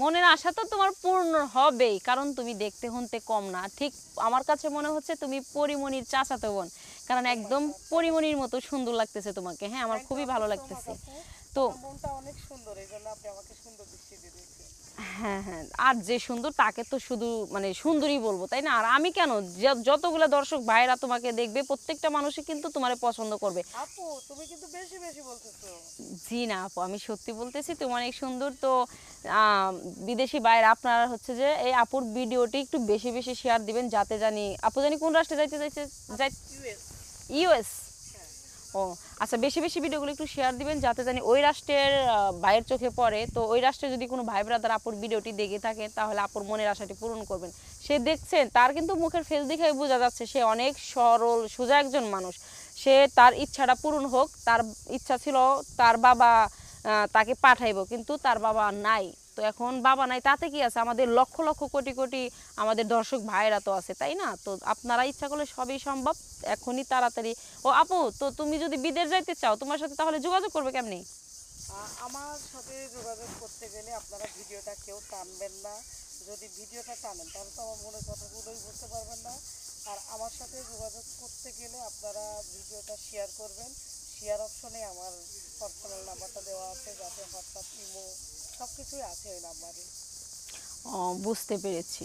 মনের আশা তো তোমার পূর্ণ হবেই কারণ তুমি দেখতে হনতে কম না। ঠিক আমার কাছে মনে হচ্ছে তুমি পরিমণির চাচাতো বোন কারণ একদম পরিমণির মতো সুন্দর লাগতেছে তোমাকে। হ্যাঁ আমার খুবই ভালো লাগতেছে। তো মনটা অনেক সুন্দর এই জন্য আপনি আমাকে সুন্দর দৃষ্টিতে দেখছেন। হ্যাঁ হ্যাঁ। আর যে সুন্দর তাকে তো শুধু মানে সুন্দরই বলব তাই না? আর আমি কেন? যতগুলো দর্শক ভাইরা তোমাকে দেখবে প্রত্যেকটা মানুষই কিন্তু তোমারে পছন্দ করবে। আপু তুমি কিন্তু বেশি বেশি বলতেছো। জি না আপু আমি সত্যি বলতেছি তুমি অনেক সুন্দর তো বিদেশি বাইরে আপনারা হচ্ছে যে এই আপুর ভিডিওটি একটু বেশি বেশি শেয়ার দিবেন যাতে জানি আপু জানি কোন রাষ্ট্রে যাইতে যাইতে যাই ইউএস। ইউএস। ও আচ্ছা বেশি বেশি ভিডিওগুলো একটু শেয়ার দিবেন যাতে জানি ওই রাষ্ট্রের ভাইয়ের চোখে পড়ে। তো ওই রাষ্ট্রে যদি কোনো ভাই ব্রাদার আপুর ভিডিওটি দেখে থাকে, তাহলে আপুর মনের আশাটি পূরণ করবেন। সে দেখছেন, তার কিন্তু মুখের ফেস দেখে বোঝা যাচ্ছে সে অনেক সরল, সোজা একজন মানুষ। সে তার ইচ্ছাটা পূরণ হোক, তার ইচ্ছা ছিল তার বাবা তাকে পাঠাইবো, কিন্তু তার বাবা নাই। তো এখন বাবা নাই, তাতে কি আছে? আমাদের লক্ষ লক্ষ কোটি কোটি আমাদের দর্শক ভাইরা তো আছে, তাই না? তো আপনারা ইচ্ছা করলে সবই সম্ভব, এখনই তাড়াতাড়ি। ও আপু, তো তুমি যদি বিদেশ যাইতে চাও, তোমার সাথে তাহলে যোগাযোগ করবে কেমনি? আমার সাথে যোগাযোগ করতে গেলে আপনারা ভিডিওটা কেউ টানবেন না। যদি ভিডিওটা টানেন, তাহলে তো আমার মনের কথাগুলোই বুঝতে পারবেন না। আর আমার সাথে যোগাযোগ করতে গেলে আপনারা ভিডিওটা শেয়ার করবেন। শেয়ার অপশনে আমার পার্সোনাল নাম্বারটা দেওয়া আছে, যাতে হোয়াটসঅ্যাপ, ইমো সব কিছুই আছে ওই নাম্বারে। ও বুঝতে পেরেছি।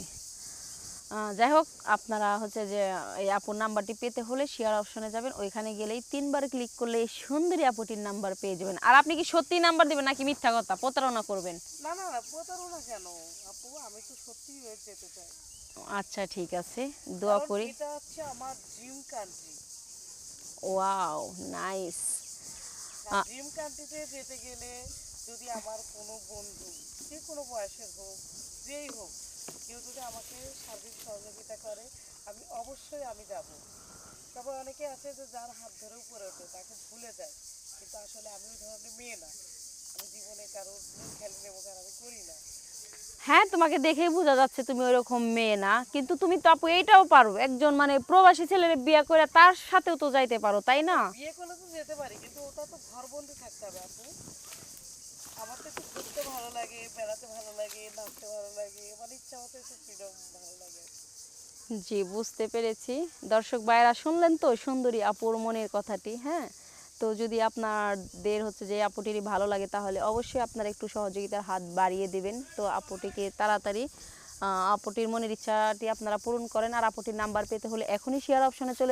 যাই হোক আপনারা হচ্ছে যে এই আপুর নাম্বারটি পেতে হলে শেয়ার অপশনে যাবেন। ওইখানে গেলেই তিনবার ক্লিক করলে এই সুন্দরী আপুটির নাম্বার পেয়ে যাবেন। আর আপনি কি সত্যি নাম্বার দিবেন নাকি মিথ্যা কথা? প্রতারণা করবেন। না না প্রতারণা কেন? আপু আমি তো সত্যিই হয়ে যেতে চাই। আচ্ছা ঠিক আছে। দোয়া করি। এটা হচ্ছে আমার dream country wow nice. Dream কান্ট্রিতে যেতে গেলে যদি আমার কোনো বন্ধু যে কোনো বয়সের হোক যেই হোক কেউ যদি আমাকে সার্বিক সহযোগিতা করে আমি অবশ্যই আমি যাব। তবে অনেকে আছে যে যার হাত ধরে উপরে ওঠে তাকে ভুলে যায়। কিন্তু আসলে আমি ওই ধরনের মেয়ে না। আমি জীবনে কারোর খেলে নেব কারণ আমি করি না। হ্যাঁ তোমাকে দেখেই বোঝা যাচ্ছে তুমি ওইরকম মেয়ে না। কিন্তু তুমি তো আপু এইটাও পারো একজন মানে প্রবাসী ছেলের বিয়ে করে তার সাথেও তো যাইতে পারো তাই না? বিয়ে করলে তো যেতে পারি কিন্তু ওটা তো ঘরবন্দি থাকতে হবে আপু আমার তো একটু ঘুরতে ভালো লাগে বেড়াতে ভালো লাগে জি, বুঝতে পেরেছি। দর্শক ভাইরা শুনলেন তো সুন্দরী আপুর মনের কথাটি হ্যাঁ? তো যদি আপনাদের হচ্ছে যে আপুটিরই ভালো লাগে, তাহলে অবশ্যই আপনারা একটু সহযোগিতার হাত বাড়িয়ে দিবেন। তো আপুটিকে তাড়াতাড়ি আপুটির মনের ইচ্ছাটি আপনারা পূরণ করেন। আর আপুটির নাম্বার পেতে হলে এখনই শেয়ার অপশনে চলে